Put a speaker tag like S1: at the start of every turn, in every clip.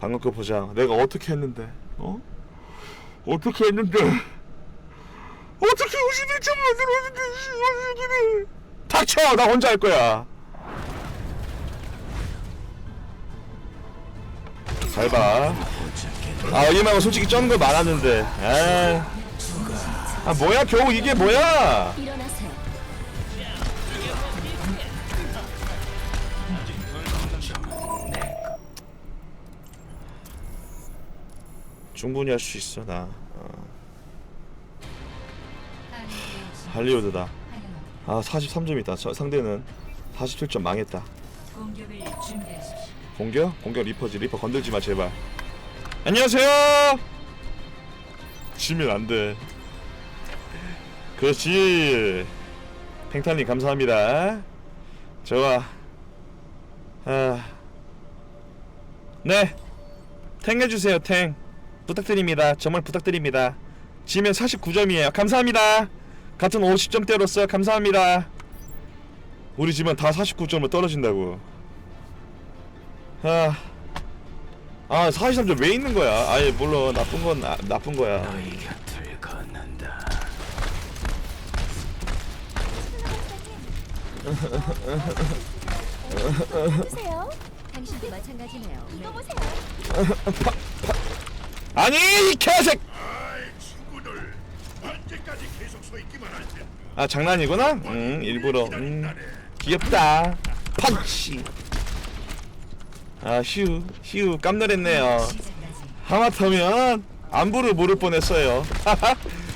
S1: 방금 거 보자. 내가 어떻게 했는데? 어? 어떻게 했는데? 어떻게 51점 만들었는데? 닥쳐! 나 혼자 할 거야. 잘 봐. 아, 여기 말고 솔직히 쩌는 거 많았는데. 에이. 아, 뭐야, 겨우 이게 뭐야? 충분히 할 수 있어, 나. 어. 할리우드다. 아, 43점이다. 저 상대는 47점 망했다.
S2: 공격?
S1: 공격 리퍼지. 리퍼 건들지 마, 제발. 안녕하세요! 지면 안 돼. 그렇지. 탱탄님, 감사합니다. 좋아. 아. 네. 탱 해주세요, 탱. 부탁드립니다. 정말 부탁드립니다. 지면 49점이에요. 감사합니다. 같은 50점대로서 감사합니다. 우리 집은 다 49점으로 떨어진다고. 아, 아 43점 왜 있는 거야? 아예 물론 나쁜 건 나, 나쁜 거야.
S3: 보세요. 당신도 마찬가지네요. 이거 보세요.
S1: 아니 이 개색!
S4: 친구들 언제까지 계속 서 있기만 할 텐데
S1: 아 장난이구나? 음 일부러. 음 귀엽다. 펀치. 아 휴, 휴 깜놀했네요. 하마터면 안부를 물을 뻔했어요.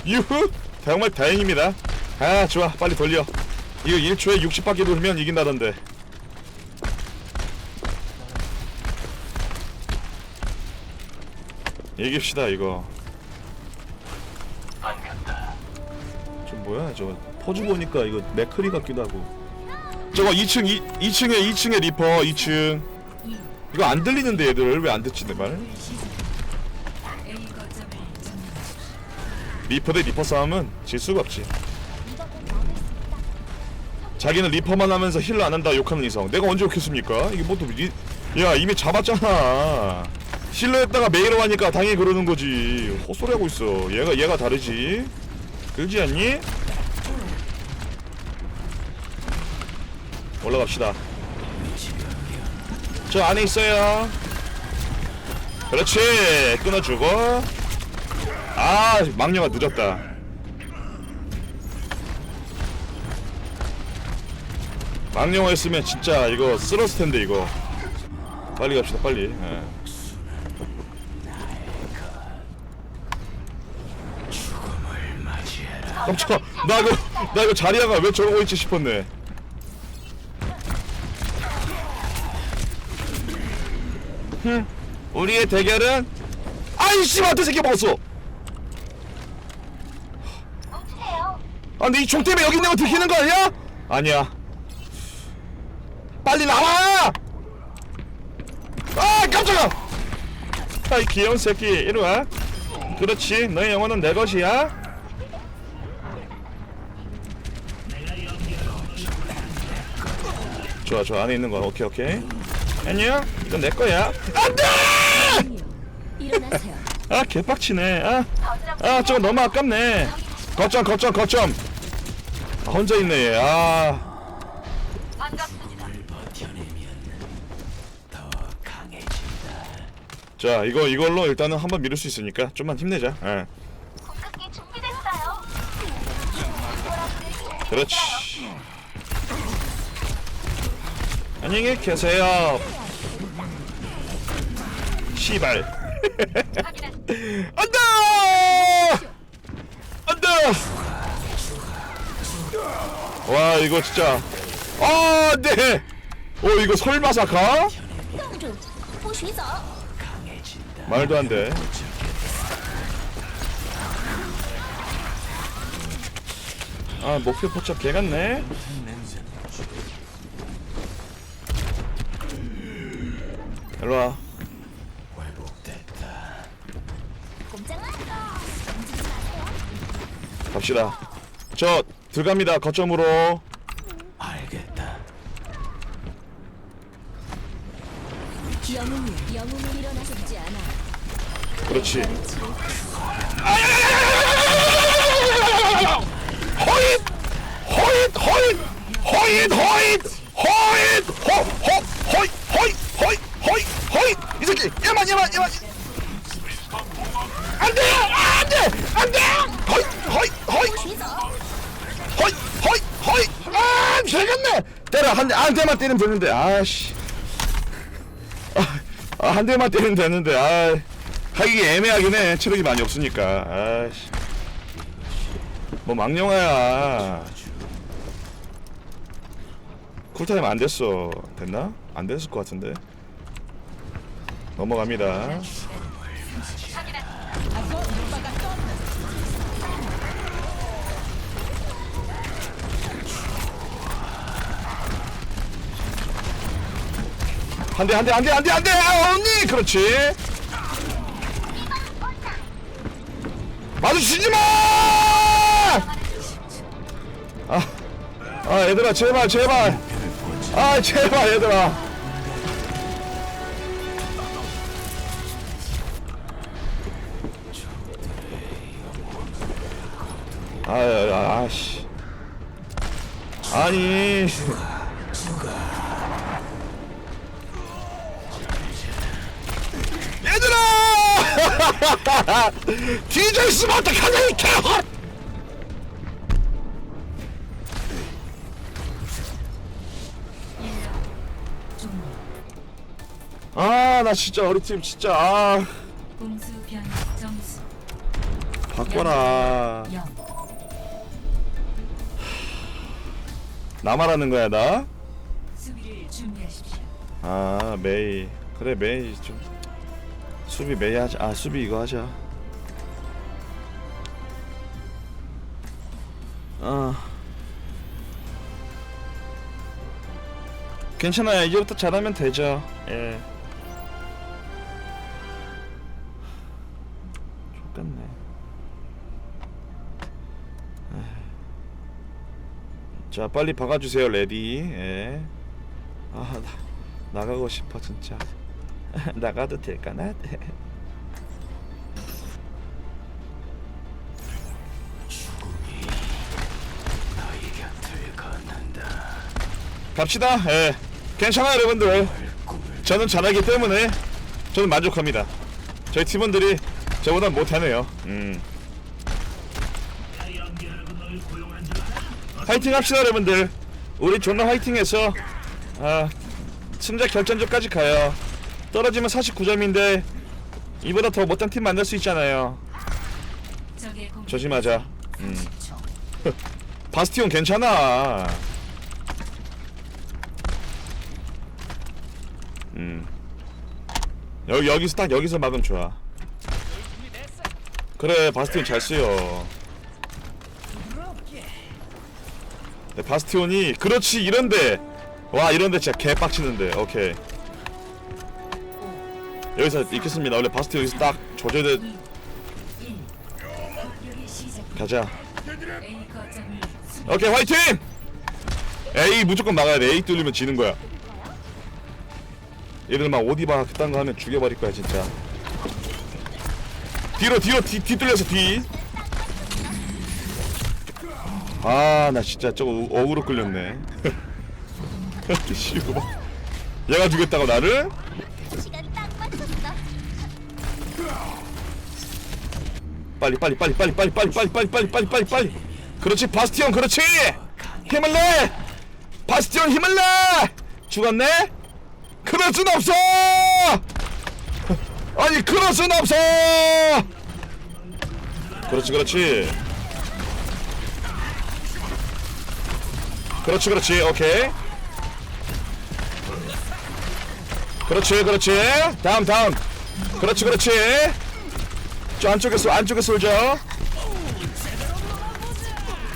S1: 유후 정말 다행입니다. 아 좋아 빨리 돌려. 이거 1초에 60바퀴 돌면 이긴다던데. 이깁시다 이거. 저 뭐야 저 포즈 보니까 이거 맥크리 같기도 하고. 저거 2층 2, 2층에 2층에 리퍼 2층. 이거 안 들리는데 얘들 왜 안 듣지 내 말? 리퍼 대 리퍼 싸움은 질 수가 없지. 자기는 리퍼만 하면서 힐러 안 한다 욕하는 이성 내가 언제 욕했습니까? 이게 뭐또 리... 야 이미 잡았잖아 힐러 했다가 메이로 하니까 당연히 그러는 거지. 헛소리 하고 있어. 얘가 얘가 다르지. 그러지 않니? 올라갑시다. 저 안에 있어요. 그렇지. 끊어주고. 아 망령아 늦었다. 망령어였으면 진짜 이거 쓸었을 텐데 이거. 빨리 갑시다 빨리. 예. 깜짝아. 나 이거 나 이거 자리아가 왜 저러고 있지 싶었네. 흠 우리의 대결은? 아이 씨발 한테 새끼 먹었어? 아 근데 이총 때문에 여기 있는 거 들키는 거 아니야? 아니야. 빨리 나와! 아 깜짝아! 아이 귀여운 새끼 이리 와. 그렇지 너의 영혼은 내 것이야 좋아 좋아. 안에 있는 거 오케이 오케이. 안녕? 이건 내 거야. 안돼!
S3: 일어나세요.
S1: 아 개빡치네. 아, 아 저거 너무 아깝네. 거점 거점 거점. 아, 혼자 있네 얘아.
S5: 버텨내면 더 강해진다.
S1: 자 이거 이걸로 일단은 한번 미룰 수 있으니까 좀만 힘내자. 예.
S3: 공격기 준비됐어요.
S1: 그렇지 안녕히 계세요. 시발. 안돼. 안돼. 와 이거 진짜. 아 네. 오 이거 설마사가? 말도 안 돼. 아 목표 포착 개같네. 일로와.
S3: 움직이지 마세요.
S1: 갑시다 저 들어갑니다 거점으로
S5: 알겠다.
S3: 영웅이 영웅이 일어나 죽지 않아.
S1: 그렇지. 허잇! 허잇! 허잇! 허잇! 허잇! 허잇! 허! 허! 허잇! 허잇! 허잇! 허잇! 이 새끼! 얘만 얘만 얘만! 안 돼! 안 돼! 안 돼! 허잇! 허잇! 허잇!
S3: 徐走，
S1: 허잇! 허잇! 허잇! 아! 되겠네! 때려! 한 대! 한 대만 때리면 되는데 아씨 아, 아, 한 대만 때리면 되는데 아 하기 애매하긴 해 체력이 많이 없으니까 아씨 뭐 망령아야 쿨타임 안 됐어 됐나? 안 됐을 것 같은데 넘어갑니다. 대한대 한대! 아, 언니! 그렇지. 마주치지 마! 아, 아 얘들아 제발 제발. 아 제발 얘들아 아, 아, 아씨. 아니. 얘들아! 뒤져 있으면 어떡하냐 이 개헛. 아나 진짜 우리 팀 진짜 아.
S2: 공수 변 점수.
S1: 바꿔라.
S2: 0.
S1: 나 말하는 거야 나?
S2: 수비를 준비하십시오.
S1: 아 메이. 그래 메이 좀 수비 메이 하자. 아 수비 이거 하자. 아. 괜찮아요. 이제부터 잘하면 되죠. 예 자 빨리 박아주세요 레디. 예. 아 나, 나가고 싶어 진짜. 나가도 될까나? 갑시다. 예. 괜찮아요 여러분들. 저는 잘하기 때문에 저는 만족합니다. 저희 팀원들이 저보다 못하네요. 음 화이팅 합시다 여러분들. 우리 존나 화이팅해서 아 승자 결전전까지 가요. 떨어지면 49점인데 이보다 더 못한 팀 만들 수 있잖아요. 조심하자. 음. 바스티온 괜찮아. 음. 여기 여기서 딱 여기서 막으면 좋아. 그래 바스티온 잘 쓰여 네, 바스티온이 그렇지 이런데. 와 이런데 진짜 개빡치는데. 오케이. 여기서 있겠습니다. 원래 바스티온 여기서 딱 조져야 돼.
S2: 1. 공격이 시작.
S1: 가자. 오케이 화이팅! A 무조건 막아야 돼. A 뚫리면 지는 거야. 얘들 막 오디바 그딴 거 하면 죽여버릴 거야 진짜. 뒤로 뒤로 뒤, 뒤 뚫려서 뒤 아 나 진짜 저거 어- 어그로 끌렸네 씨발 얘가 죽였다고 나를? 빨리 빨리 빨리 빨리 빨리 빨리 빨리 빨리 빨리 빨리 빨리 빨리 그렇지 바스티온 그렇지 힘을 내 바스티온 힘을 내 죽었네 그럴 순 없어 아니 그럴 순 없어 그렇지 그렇지 그렇지 그렇지. 오케이. 그렇지 그렇지. 다음 다음. 그렇지 그렇지. 저 안쪽에 쏠 안쪽에 쏠죠.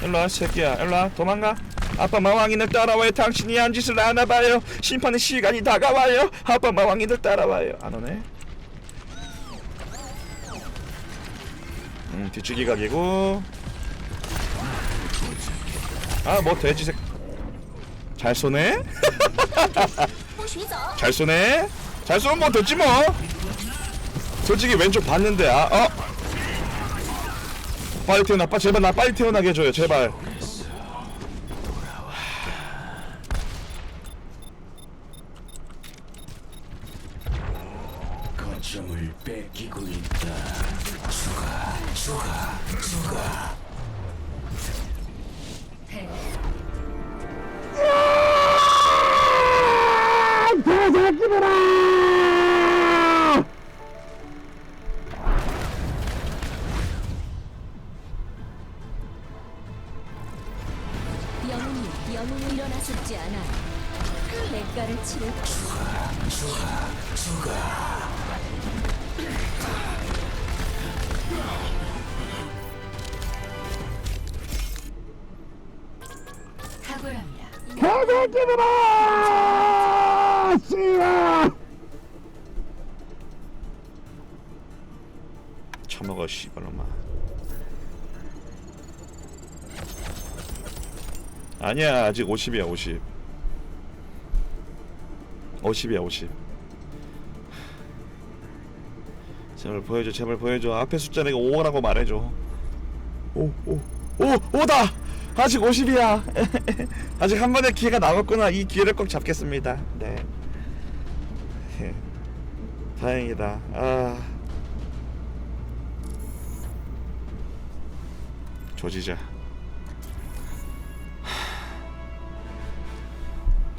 S1: 일로와 새끼야. 일로와 도망가. 아빠 마왕이들 따라와요. 당신이 한 짓을 안 해봐요. 심판의 시간이 다가와요. 아빠 마왕이들 따라와요. 안 오네. 음 뒤치기 각이고. 아뭐 돼지 새... 잘 쏘네?
S3: 뭐
S1: 잘 쏘네? 잘 쏘면 뭐 됐지 뭐 솔직히 왼쪽 봤는데 아 어? 빨리 태어나 빠 제발 나 빨리 태어나게 해줘요 제발
S3: 죽어
S1: 죽어 죽어 패. 아니야 아직 50이야 50 50이야 50 제발 보여줘 제발 보여줘. 앞에 숫자 내가 5라고 말해줘. 5 5 5 5다! 아직 50이야. 아직 한 번의 기회가 남았구나. 이 기회를 꼭 잡겠습니다. 네. 다행이다. 아. 조지자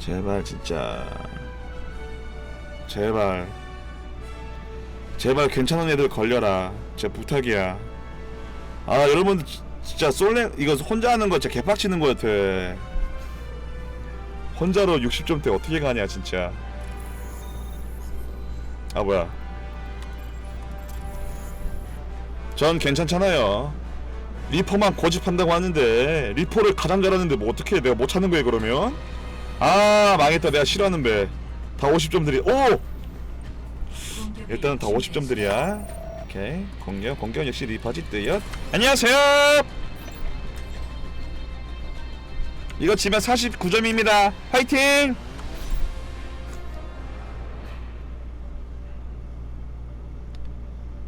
S1: 제발 진짜. 제발. 제발 괜찮은 애들 걸려라. 진짜 부탁이야. 아 여러분 지- 진짜 솔랭 이거 혼자 하는 거 진짜 개빡치는 거 같아. 혼자로 60점대 어떻게 가냐 진짜. 아 뭐야. 전 괜찮잖아요. 리퍼만 고집한다고 하는데 리퍼를 가장 잘하는데 뭐 어떻게 내가 못 찾는 거야 그러면? 아 망했다. 내가 싫어하는 배다 50점들이. 오! 일단은 다
S2: 준비하십시오.
S1: 50점들이야. 오케이. 공격 공격 역시 리퍼지 뜨얏 안녕하세요! 이거 지면 49점입니다. 화이팅!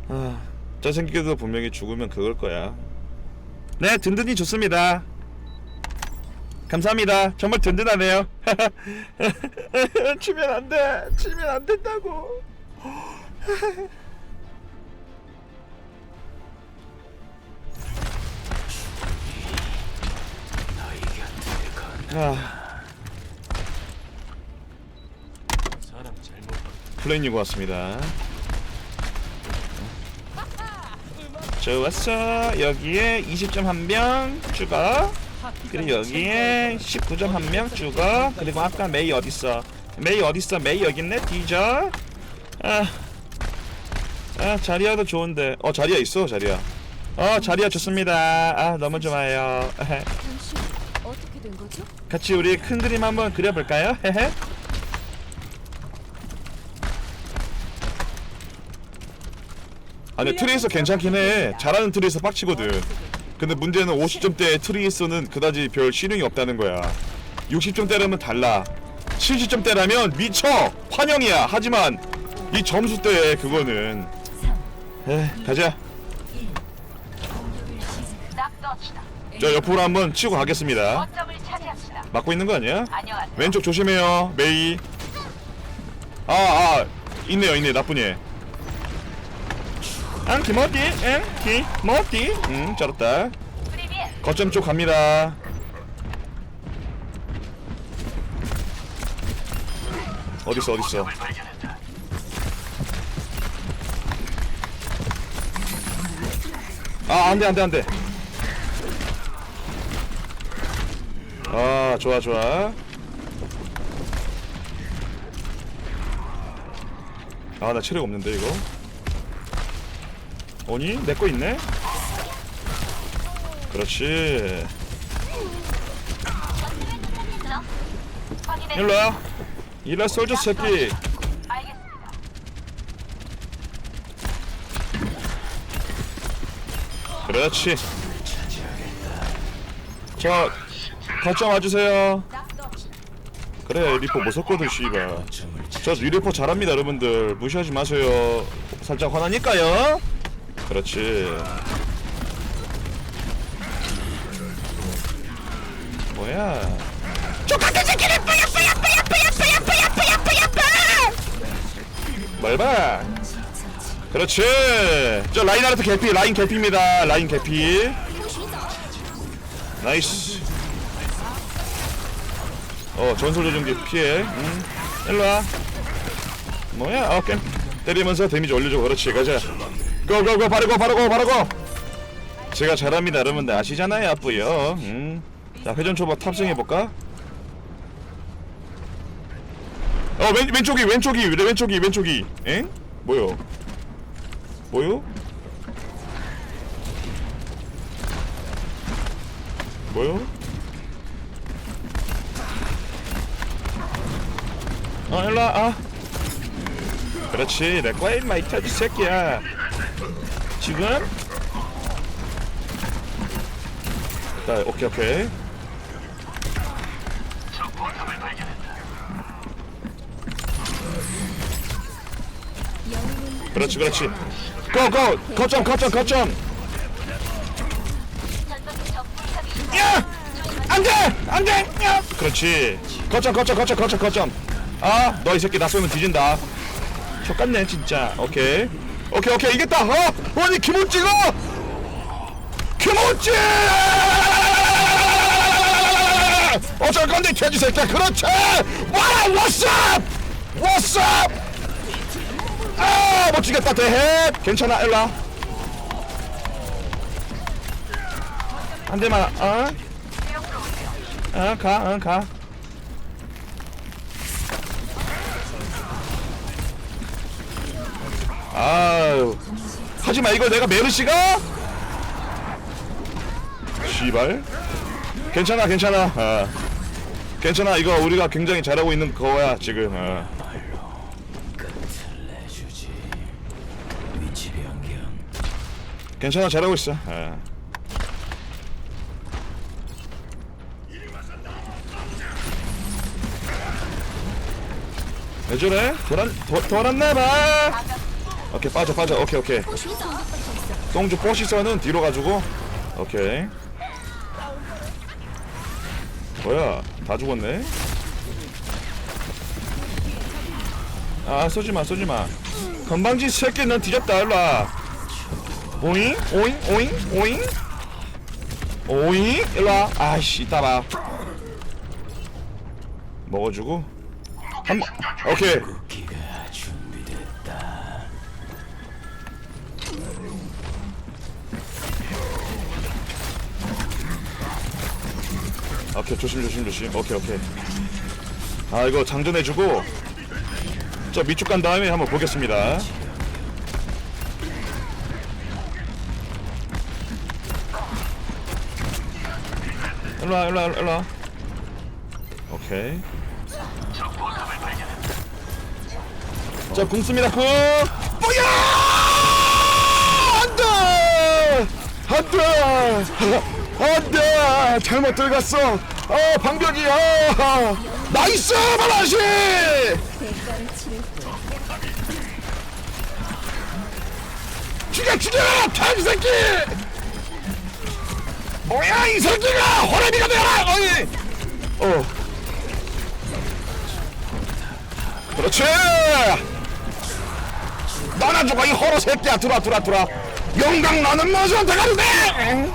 S1: 아 잘생기도 분명히 죽으면 그걸 거야. 네 든든히 좋습니다 감사합니다 정말 든든하네요 치면 안 돼 치면 안 된다고. 아. 플레이님 고맙습니다. 좋았어. 여기에 20점 한명 추가. 그리고 여기에 19점 한명 추가. 그리고 아까 메이 어딨어? 메이 어딨어? 메이 여기 있네. 뒤져. 아. 아, 자리야도 좋은데. 어, 자리야 있어, 자리야. 어, 자리야 좋습니다. 아, 너무 좋아요. 같이 우리 큰 그림 한번 그려볼까요? 헤헤. 아니 트레이서 괜찮긴 해. 잘하는 트레이서 빡치거든. 근데 문제는 50점대 트레이서는 그다지 별 실용이 없다는 거야. 60점대라면 달라. 70점대라면 미쳐 환영이야. 하지만 이 점수 때 그거는
S2: 3,
S1: 에 가자.
S2: 1. 공격을 시작.
S1: 저 옆으로 한번 치고 가겠습니다. 막고 있는 거 아니야? 왼쪽 조심해요, 메이. 아, 아, 있네요, 있네, 나쁜 애. 엔 기모띠. 음, 잘했다. 거점 쪽 갑니다. 어딨어, 어딨어. 아, 안 돼, 안 돼, 안 돼. 아 좋아 좋아 아 나 체력 없는데 이거 오니? 내 거 있네? 그렇지. 일로와. 일로 솔저 새끼 그렇지. 저 거점 와주세요. 그래 리포 무섭거든 씨발. 저 리포 잘합니다 여러분들. 무시하지 마세요. 살짝 화나니까요 그렇지. 뭐야? 똑같은 새끼를 뿌야 뿌야 뿌야 뿌야 뿌야 뿌야 뿌야 뿌야 뿌야! 그렇지. 저 라인하르트 개피 라인 개피입니다. 라인 개피. 나이스. 어 전설 조정기 피해. 응. 일로와. 뭐야? 오케이. 때리면서 데미지 올려줘. 그렇지. 가자 고고고 바르고 바르고 바르고. 제가 잘합니다. 여러분들 아시잖아요 아뿌요. 음. 자 회전 초밥 탑승해볼까? 어 왼, 왼쪽이 왼쪽이 왼쪽이 왼쪽이. 엥? 뭐요? 뭐요? 뭐요? 어 일로와. 아. 그렇지. 내 거야 임마 이 터지 새끼야 지금? 자 오케이 오케이. 그렇지 그렇지. 고 고 거점 거점 거점. 야! 안 돼! 안 돼! 야! 그렇지. 거점 거점 거점 거점 거점. 아 너 이 새끼 나 쏘면 뒤진다. 족같네 진짜. 오케이 오케이 오케이 이겼다. 어? 아니 김원찌가 김원찌 어쩔 건데 돼지 새끼야. 그렇지! 와 what's up? what's up? 아 못지겠다 대해 괜찮아 일로와. 한 대만 어? 어 가, 어, 가. 아유 하지마 이거 내가 메르시가? 씨발 괜찮아 괜찮아 어. 괜찮아 이거 우리가 굉장히 잘하고 있는 거야 지금
S5: 변경
S1: 괜찮아 잘하고 있어. 예. 왜 저래? 돌았 도, 돌았나봐. 오케이 빠져 빠져. 오케이 오케이. 똥주 포시서는 뒤로 가지고. 오케이. 뭐야? 다 죽었네. 아 쏘지 마 쏘지 마. 건방진 새끼 넌 뒤졌다 일로와. 오잉? 오잉? 오잉? 오잉? 오잉? 일로와 아이씨 봐 먹어주고 한번 오케이 오케이 조심 조심 조심. 오케이 오케이. 아 이거 장전해주고 저 밑쪽 간 다음에 한번 보겠습니다. 일로와 일로와 일로와. 오케이. 자 궁습니다 궁! 뭐야! 안돼! 안돼! 안돼! 잘못 들어갔어 어 방벽이 아 나이스 바라시. 죽여 죽여! 돼지 새끼! 뭐야 이 새끼가! 호레비가 되어라! 어이! 어. 그렇지! 나나 죽어 이 호러 새끼야. 들어와 들어와 들어와. 영광 나는 뭐지 대가리네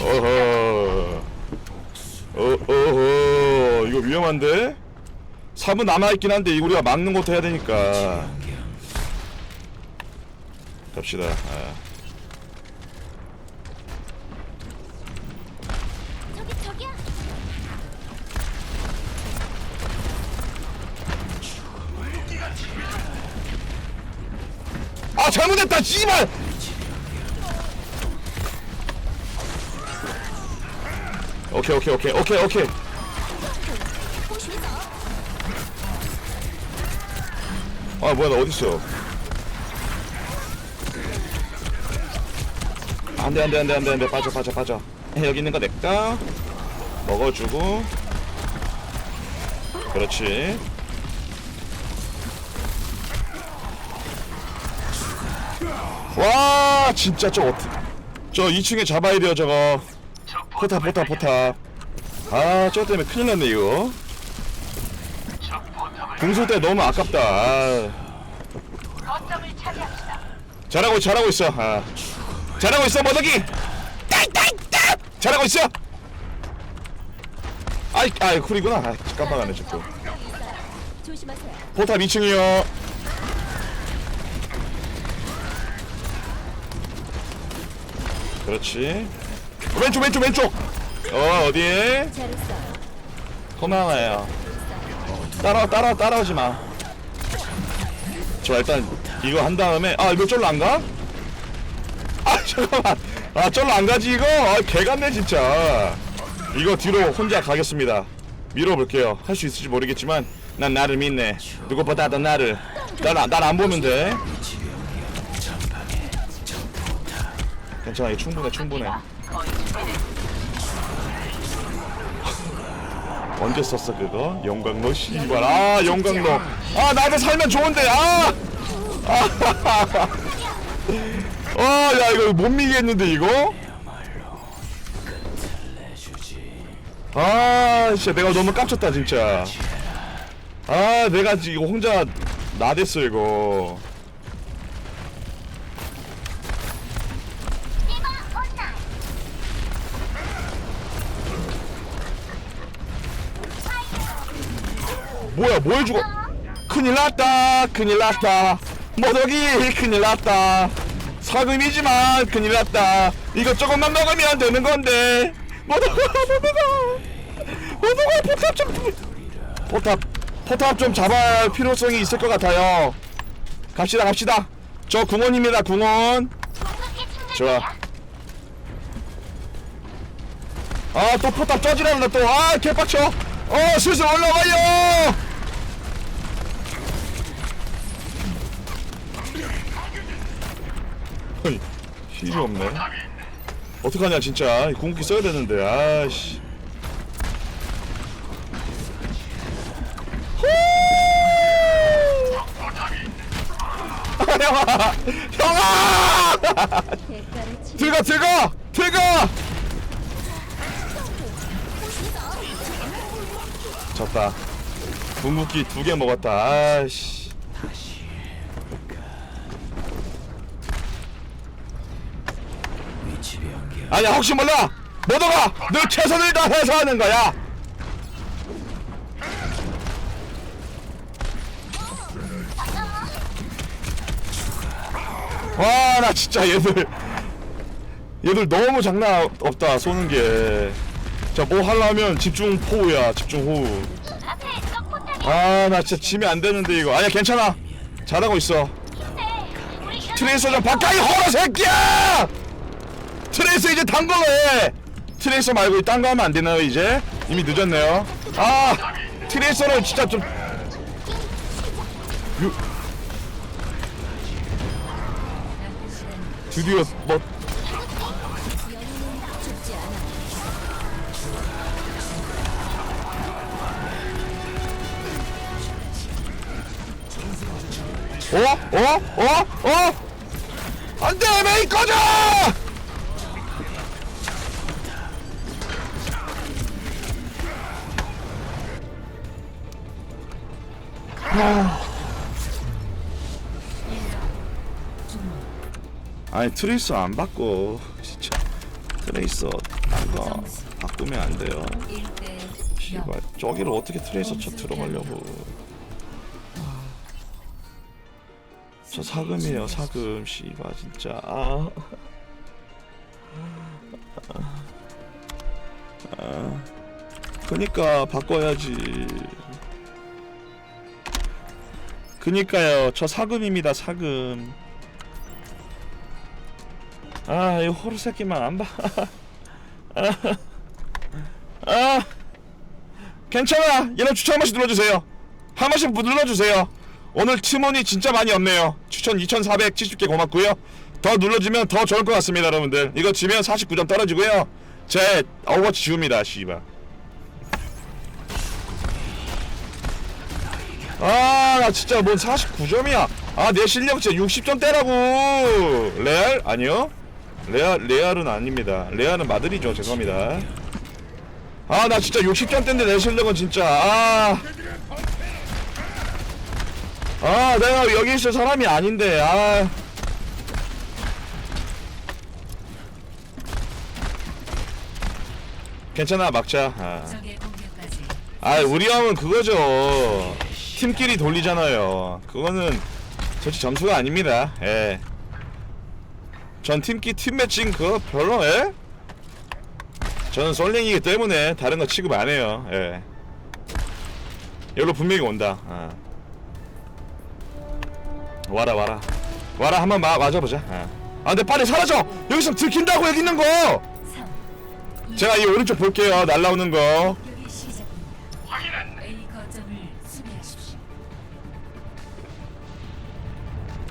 S1: 어허 어, 어허 이거 위험한데? 3은 남아있긴 한데 이거 우리가 막는 것도 해야 되니까 갑시다 아. 아 잘못했다 씨발! 오케이 오케이 오케이 오케이 오케이. 아 뭐야 나 어딨어? 안돼 안돼 안돼 안돼 안돼. 빠져 빠져 빠져. 여기 있는 거 낼까? 먹어주고. 그렇지 와 진짜 저 어떻게 저 2층에 잡아야 돼요 저거. 포탑 포탑 포탑. 아저 때문에 큰일 났네 이거. 궁수 때 너무 아깝다. 아. 잘하고 잘하고 있어. 아. 잘하고 있어 머더기! 딸딸딸 잘하고 있어! 아이 아이 쿨이구나. 아, 깜빡하네 자꾸.
S3: 조심하세요.
S1: 포탑 2층이요 그렇지. 왼쪽 왼쪽 왼쪽! 어 어디에. 고마워요. 따라 따라 따라오지 마. 저 일단 이거 한 다음에 아 이거 쫄로 안 가? 아 잠깐만. 아 쫄로 안 가지 이거? 아, 개같네 진짜. 이거 뒤로 혼자 가겠습니다. 밀어볼게요. 할 수 있을지 모르겠지만 난 나를 믿네. 누구보다 더 나를. 날날안 보면 돼 괜찮아 이거 충분해 충분해 언제 썼어 그거? 영광로 씨발 아 영광로 아 나도 살면 좋은데 아! 아야 이거 못 미겠는데 이거? 아 진짜 내가 너무 깜쳤다 진짜 아 내가 지금 혼자 나댔어 이거 뭐야 뭐 해주고? 큰일 났다 큰일 났다. 모독이 큰일 났다. 사금이지만 큰일 났다. 이거 조금만 먹으면 되는 건데. 모독아 모독아 모독아 포탑 좀 포탑 포탑 좀할 필요성이 있을 것 같아요. 갑시다 갑시다. 저 궁원입니다 궁원. 좋아. 아 또 포탑 쪄지란다 또아 개빡쳐. 어 슬슬 올라가요 어이, 힐이 없네. 어떡하냐 진짜. 이 궁극기 써야 되는데 아씨. 후! 아, 형아! 형아. 들어가 들어가 들어가 졌다. 궁극기 두 개 먹었다. 아이씨
S5: 위치 변경.
S1: 아니야 혹시 몰라. 너도가 너 최선을 다해서 하는 거야. 와 나 진짜 얘들. 얘들 너무 장난 없다 쏘는 게 자 뭐 하려면 집중 포우야 집중 호우. 아나 진짜 지면 안 되는데 이거. 아니야 괜찮아. 잘하고 있어. 트레이서 좀이 호러 새끼야 트레이서 이제 단 걸로 해 트레이서 말고 딴 거 하면 안 되나요 이제 이미 늦었네요 아 트레이서를 진짜 좀 유... 드디어 뭐. 어? 어? 어? 어? 안돼 메이 꺼져! 아니 트레이서 안 바꿔 진짜 트레이서 딴거 바꾸면 안 돼요.
S2: 1대
S1: 씨발 저기를 어떻게 트레이서 쳐 들어가려고. 저 사금이에요 사금. 씨발 진짜. 아. 아. 그니까 바꿔야지 그니까요 저 사금입니다 사금. 아 이 호루 새끼만 안봐. 아. 아. 괜찮아. 얘네 추천 한 번씩 눌러주세요. 한 번씩 눌러주세요. 오늘 팀원이 진짜 많이 없네요. 추천 2470개 고맙고요. 더 눌러주면 더 좋을 것 같습니다 여러분들. 이거 지면 49점 떨어지고요. 제 오버워치 지웁니다 씨발 아 나 진짜 뭔 49점이야. 아 내 실력 진짜 60점대라고. 레알? 아니요. 레알, 레알은 아닙니다. 레알은 마드리죠. 죄송합니다. 아 나 진짜 60점대인데 내 실력은 진짜 아. 아, 내가 여기 있을 사람이 아닌데, 아. 괜찮아, 막자. 아, 아 우리 형은 그거죠. 팀끼리 돌리잖아요. 그거는 솔직히 점수가 아닙니다. 예. 전 팀끼 팀 매칭 그거 별로, 예? 저는 솔랭이기 때문에 다른 거 취급 안 해요. 예. 여기로 분명히 온다. 아. 와라 와라 와라 한번 마, 맞아보자 아 아, 근데 빨리 사라져 여기서 들킨다고 여기 있는
S2: 거3
S1: 제가 이 오른쪽 볼게요 날라오는 거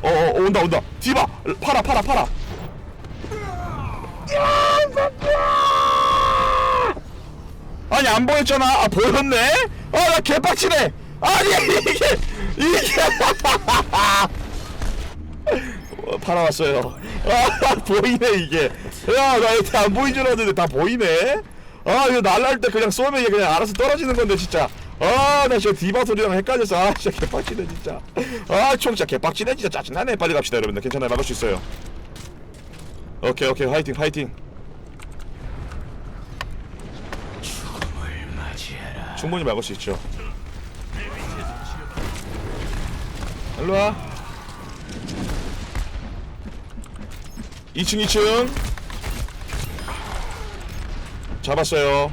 S1: 어어 어, 온다 온다. 디바 팔아 팔아 팔아. 아니 안 보였잖아. 아 보였네? 어나 개빡치네. 아니 이게 이게. 어, 팔아왔어요. 아 보이네 이게. 야나 이렇게 안 보인 줄 알았는데 다 보이네? 아 이거 날라올 때 그냥 쏘면 이게 그냥 알아서 떨어지는 건데 진짜 아, 나 진짜 디바 소리랑 헷갈렸어. 아, 진짜 개빡치네, 진짜. 아, 총 진짜 개빡치네, 진짜 짜증나네. 빨리 갑시다, 여러분들. 괜찮아요. 막을 수 있어요. 오케이, 오케이. 화이팅, 화이팅. 충분히 막을 수 있죠. 일로와. 2층, 2층. 잡았어요.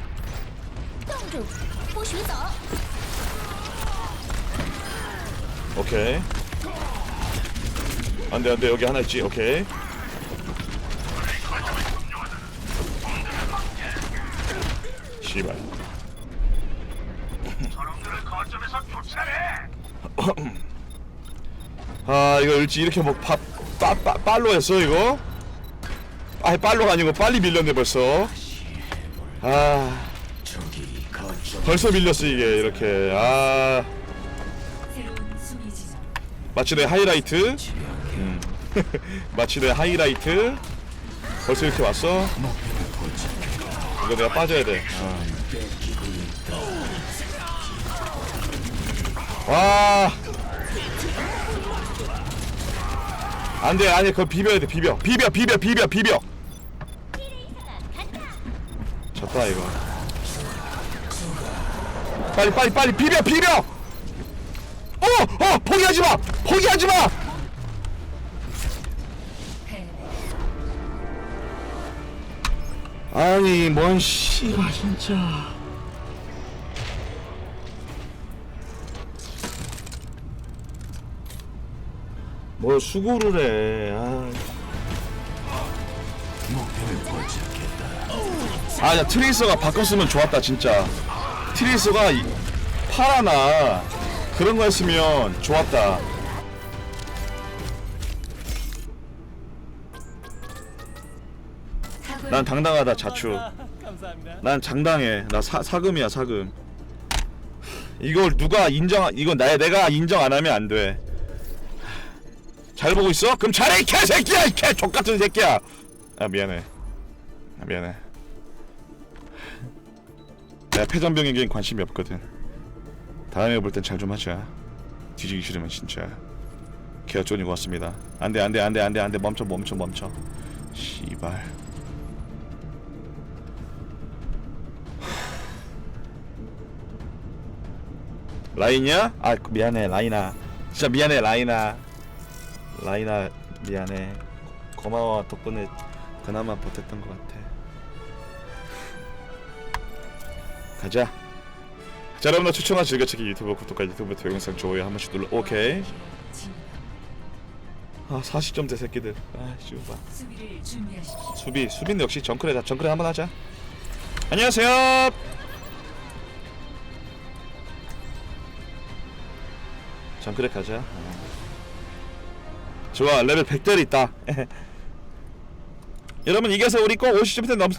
S1: 오케이. 안돼 안돼. 여기 하나 있지. 오케이. 씨발. 아 이거 일지 이렇게 뭐 파, 빠, 빠, 빨로 했어 이거? 아니 빨로가 아니고 빨리 밀렸네 벌써. 아 벌써 밀렸어 이게. 이렇게. 아. 마치 내 하이라이트. 음. 마치 내 하이라이트. 벌써 이렇게 왔어? 이거 내가 빠져야 돼. 아. 와. 안 돼 아니 그거 비벼야 돼 비벼. 비벼 비벼 비벼 비벼. 졌다 이거 빨리 빨리 빨리 비벼 비벼 어! 어! 포기하지 마! 포기하지 마! 아니 뭔 씨발 진짜 뭘 수고를 해 아.
S5: 목표를 포착했다.
S1: 아, 야, 트레이서가 바꿨으면 좋았다, 진짜. 이- 파라나 그런 거 했으면 좋았다. 난 당당하다, 자추. 난 장당해. 나 사, 사금이야, 사금. 이걸 누가 인정, 이건 나, 내가 인정 안 하면 안 돼. 잘 보고 있어? 그럼 잘해, 이 개새끼야! 이 개, 족같은 새끼야! 아, 미안해. 아, 미안해. 내가 패전병에겐 관심이 없거든. 다음에 볼 땐 잘 좀 하자. 뒤지기 싫으면 진짜. 개어존이 고맙습니다. 안돼 안돼 안돼 안돼 안돼 멈춰 멈춰 멈춰. 씨발. 라인이야? 아 미안해 라인아. 진짜 미안해 라인아. 라인아 미안해. 고마워 덕분에 그나마 버텼던 것 같아. 가자. 자 여러분들 추천과 즐겨찾기 유튜브 구독과 유튜브 동영상 좋아요 한 번씩 눌러 오케이. 아 40점대 새끼들 아
S2: 수비를 준비하십시오.
S1: 수비 수비는 역시 정크레 다 정크레 한번 하자 안녕하세요 정크레 가자 아. 좋아 레벨 100대리 있다 여러분 이겨서 우리 꼭 50점 넘